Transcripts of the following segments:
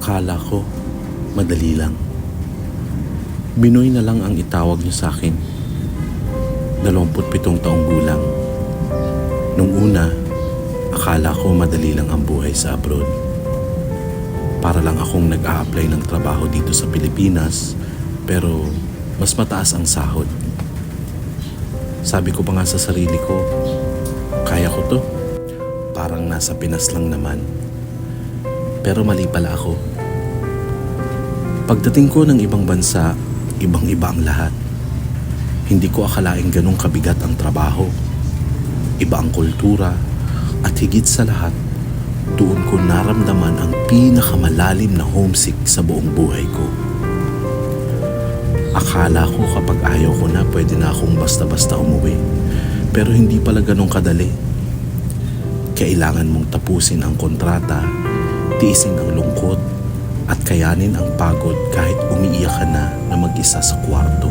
Akala ko, madali lang. Binoy na lang ang itawag niyo sa akin. 27 taong gulang. Nung una, akala ko madali lang ang buhay sa abroad. Para lang akong nag-a-apply ng trabaho dito sa Pilipinas, pero mas mataas ang sahod. Sabi ko pa nga sa sarili ko, kaya ko to. Parang nasa Pinas lang naman. Pero mali pala ako. Pagdating ko ng ibang bansa, ibang-iba ang lahat. Hindi ko akalaing ganong kabigat ang trabaho. Iba ang kultura at higit sa lahat, doon ko naramdaman ang pinakamalalim na homesick sa buong buhay ko. Akala ko kapag ayaw ko na pwede na akong basta-basta umuwi. Pero hindi pala ganong kadali. Kailangan mong tapusin ang kontrata, tiisin ang lungkot, at kayanin ang pagod kahit umiiyak ka na na mag-isa sa kwarto.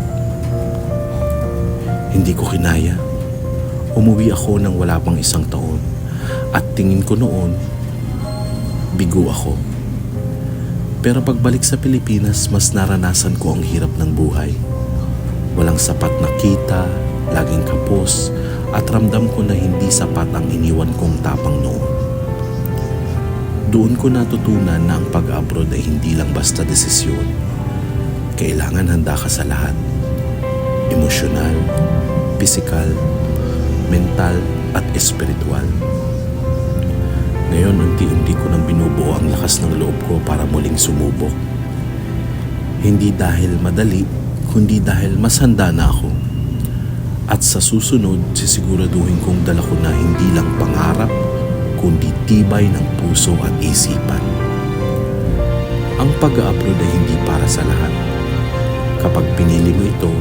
Hindi ko kinaya. Umuwi ako nang wala pang isang taon at tingin ko noon, bigo ako. Pero pagbalik sa Pilipinas, mas naranasan ko ang hirap ng buhay. Walang sapat na kita, laging kapos, at ramdam ko na hindi sapat ang iniwan kong tapang noon. Doon ko natutunan na ang pag-abroad ay hindi lang basta desisyon. Kailangan handa ka sa lahat. Emosyonal, pisikal, mental, at espiritual. Ngayon, unti-unti ko nang binubuo ang lakas ng loob ko para muling sumubok. Hindi dahil madali, kundi dahil mas handa na ako. At sa susunod, sisiguraduhin kong dala ko na hindi lang pangarap, kundi tibay ng puso at isipan. Ang pag-upload ay hindi para sa lahat. Kapag pinili mo ito,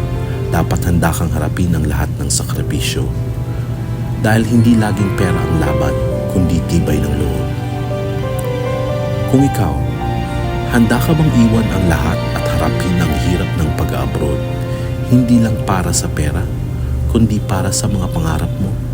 dapat handa kang harapin ang lahat ng sakripisyo. Dahil hindi laging pera ang laban, kundi tibay ng loob. Kung ikaw, handa ka bang iwan ang lahat at harapin ang hirap ng pag-abroad, hindi lang para sa pera, kundi para sa mga pangarap mo?